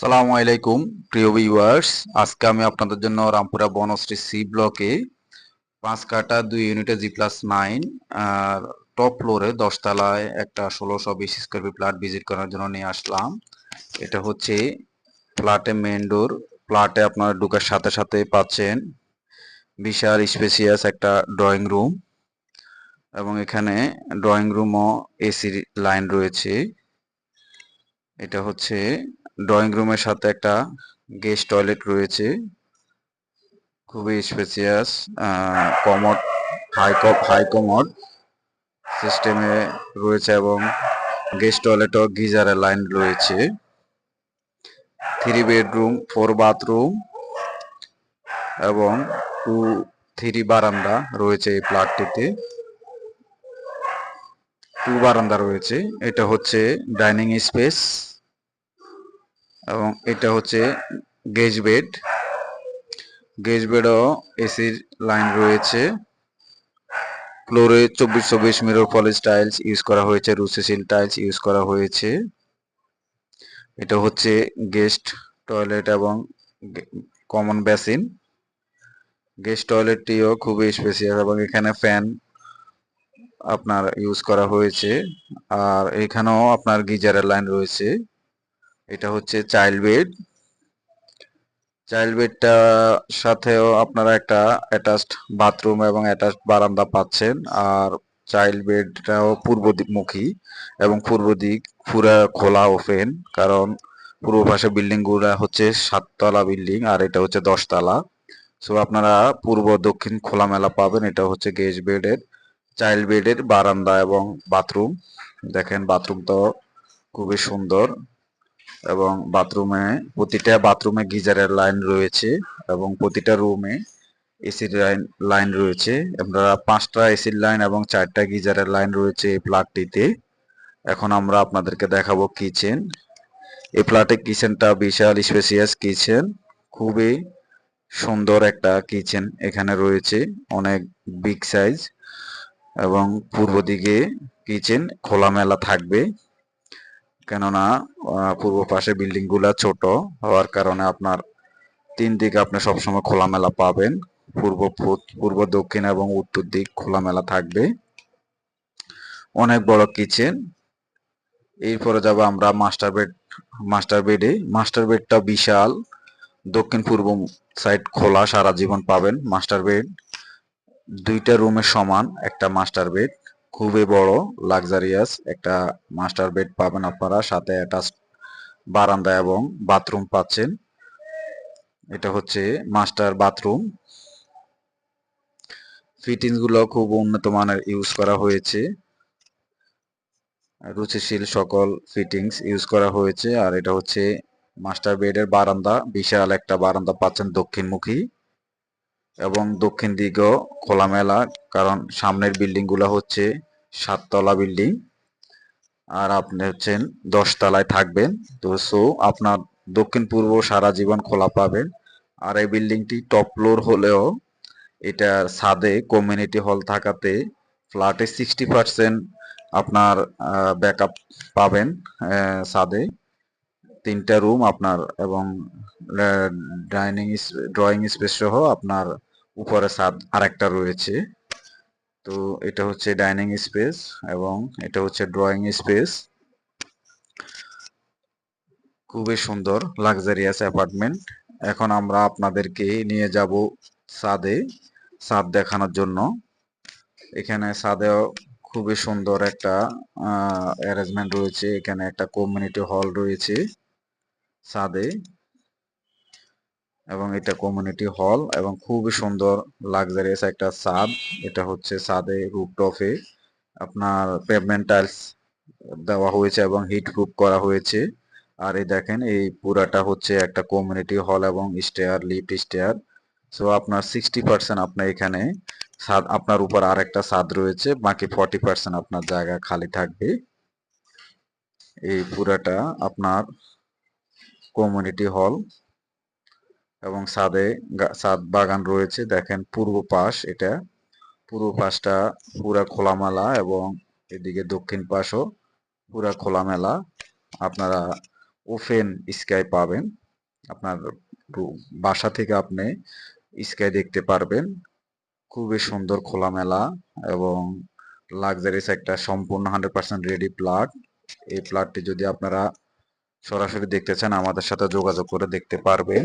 আসসালামু আলাইকুম, প্রিয় ভিউয়ার্স আজকে আমি আপনাদের জন্য রামপুরা বনশ্রী সি ব্লকে পাঁচ কাটা দুই ইউনিটে জি প্লাস নাইন আর টপ ফ্লোরে দশতলায় একটা ষোলোশো বিশ স্কোয়ার ফিট ফ্ল্যাট ভিজিট করার জন্য নিয়ে আসলাম। এটা হচ্ছে ফ্ল্যাটে মেন ডোর ফ্ল্যাটে আপনারা ঢুকার সাথে সাথে পাচ্ছেন বিশাল স্পেসিয়াস একটা ড্রয়িং রুম এবং এখানে ড্রয়িং রুমও এসির লাইন রয়েছে। এটা হচ্ছে ড্রয়িং রুমের সাথে একটা গেস্ট টয়লেট রয়েছে। খুবই spacious commode high high commode সিস্টেমে রয়েছে এবং গেস্ট টয়লেটও গিজারের লাইন রয়েছে। থ্রি বেডরুম ফোর বাথরুম এবং টু থ্রি বারান্দা রয়েছে এই প্লাটটিতে টু বারান্দা রয়েছে। এটা হচ্ছে ডাইনিং স্পেস এবং এটা হচ্ছে গেজ বেড। গেজ বেডও এসির লাইন রয়েছে। ফ্লোরে চব্বিশ চব্বিশ মিরর পলিশ টাইলস ইউজ করা হয়েছে, রুসেসিল টাইলস ইউজ করা হয়েছে। এটা হচ্ছে গেস্ট টয়লেট এবং কমন বেসিন। গেস্ট টয়লেটটিও খুবই স্পেশিয়াস এবং এখানে ফ্যান আপনার ইউজ করা হয়েছে। আর এখানেও আপনার গিজারের লাইন রয়েছে। এটা হচ্ছে চাইল্ড বেড চাইল্ড বেডটা সাথেও আপনারা একটা অ্যাটাচড বাথরুম এবং অ্যাটাচড বারান্দা পাচ্ছেন। আর চাইল্ড বেডটাও পূর্ব দিকমুখী এবং পূর্ব দিক পুরা খোলা ওপেন কারণ পূর্ব পাশে বিল্ডিংগুলা হচ্ছে সাততলা বিল্ডিং আর এটা হচ্ছে দশতলা। সো আপনারা পূর্ব, দক্ষিণ খোলামেলা পাবেন, এটা হচ্ছে গেজ বেডের চাইল্ড বেডের বারান্দা এবং বাথরুম দেখেন বাথরুম তো খুবই সুন্দর। এবং বাথরুমে প্রতিটা বাথরুমে গিজারের লাইন রয়েছে এবং প্রতিটা রুমে এসির লাইন লাইন রয়েছে। আমরা পাঁচটা এসির লাইন এবং চারটা গিজারের লাইন রয়েছে এই প্লাটটিতে এখন আমরা আপনাদেরকে দেখাবো কিচেন এই প্লাটে কিচেনটা বিশাল স্পেসিয়াস কিচেন খুবই সুন্দর একটা কিচেন এখানে রয়েছে, অনেক বিগ সাইজ এবং পূর্ব দিকে কিচেন খোলামেলা থাকবে। কেননা পূর্ব পাশে বিল্ডিংগুলা ছোট হওয়ার কারণে আপনার তিন দিকে আপনি সবসময় খোলামেলা পাবেন। পূর্ব পূর্ব দক্ষিণ এবং উত্তর দিক খোলামেলা থাকবে। অনেক বড় কিচেন। এরপরে যাব আমরা মাস্টার বেড, মাস্টার বেডে। মাস্টার বেডটা বিশাল। দক্ষিণ পূর্ব সাইড খোলা, সারা জীবন পাবেন মাস্টার বেড। দুইটা রুমের সমান একটা মাস্টার বেড। খুবই বড় লাক্সারিয়াস একটা মাস্টার বেড পাবেন আপনারা। সাথে অ্যাটাচ বারান্দা এবং বাথরুম পাচ্ছেন। এটা হচ্ছে মাস্টার বাথরুম ফিটিংসগুলো খুব উন্নত মানের ইউজ করা হয়েছে। রুচিশীল সকল ফিটিংস ইউজ করা হয়েছে। আর এটা হচ্ছে মাস্টার বেডের বারান্দা। বিশাল একটা বারান্দা পাচ্ছেন দক্ষিণমুখী। এবং দক্ষিণ দিকেও খোলামেলা, কারণ সামনের বিল্ডিংগুলো হচ্ছে সাততলা বিল্ডিং, আর আপনি হচ্ছেন দশতলায় থাকবেন। তো সো আপনার দক্ষিণ পূর্ব সারা জীবন খোলা পাবেন। আর এই বিল্ডিংটি টপ ফ্লোর হলেও এটার ছাদে কমিউনিটি হল থাকাতে ফ্ল্যাটে সিক্সটি পার্সেন্ট আপনার ব্যাকআপ পাবেন ছাদে। তিনটা রুম আপনার এবং ডাইনিং ড্রয়িং স্পেস সহ আপনার উপরে ছাদ আরেকটা রয়েছে। তো এটা হচ্ছে ডাইনিং স্পেস এবং এটা হচ্ছে ড্রয়িং স্পেস। খুবই সুন্দর লাক্সারিয়াস অ্যাপার্টমেন্ট। এখন আমরা আপনাদেরকে নিয়ে যাব ছাদে ছাদ দেখানোর জন্য। এখানে ছাদেও খুবই সুন্দর একটা অ্যারেঞ্জমেন্ট রয়েছে। এখানে একটা কমিউনিটি হল রয়েছে ছাদে এবং এটা কমিউনিটি হল এবং খুবই সুন্দর লাক্সারিয়াস একটা ছাদ এটা হচ্ছে ছাদে রুপটপে আপনার পেভমেন্ট টাইলস দেওয়া হয়েছে এবং হিট প্রুফ করা হয়েছে। আর এই দেখেন, এই পুরাটা হচ্ছে একটা কমিউনিটি হল এবং স্টেয়ার লিফট স্টেয়ার সো আপনার সিক্সটি পার্সেন্ট আপনার এখানে ছাদ আপনার উপর আর একটা ছাদ রয়েছে, বাকি ফর্টি পার্সেন্ট আপনার জায়গা খালি থাকবে। এই পুরাটা আপনার কমিউনিটি হল এবং ছাদে ছাদ বাগান রয়েছে। দেখেন পূর্ব পাশ এটা। পূর্ব পাশটা পুরা খোলামেলা এবং এদিকে দক্ষিণ পাশও পুরা খোলামেলা। আপনারা ওপেন স্কাই পাবেন। আপনার বাসা থেকে আপনি স্কাই দেখতে পারবেন। খুবই সুন্দর খোলামেলা এবং লাক্সারিস একটা সম্পূর্ণ হান্ড্রেড পার্সেন্ট রেডি প্লাট এই প্লাটটি যদি আপনারা সরাসরি দেখতে চান, আমাদের সাথে যোগাযোগ করে দেখতে পারবেন।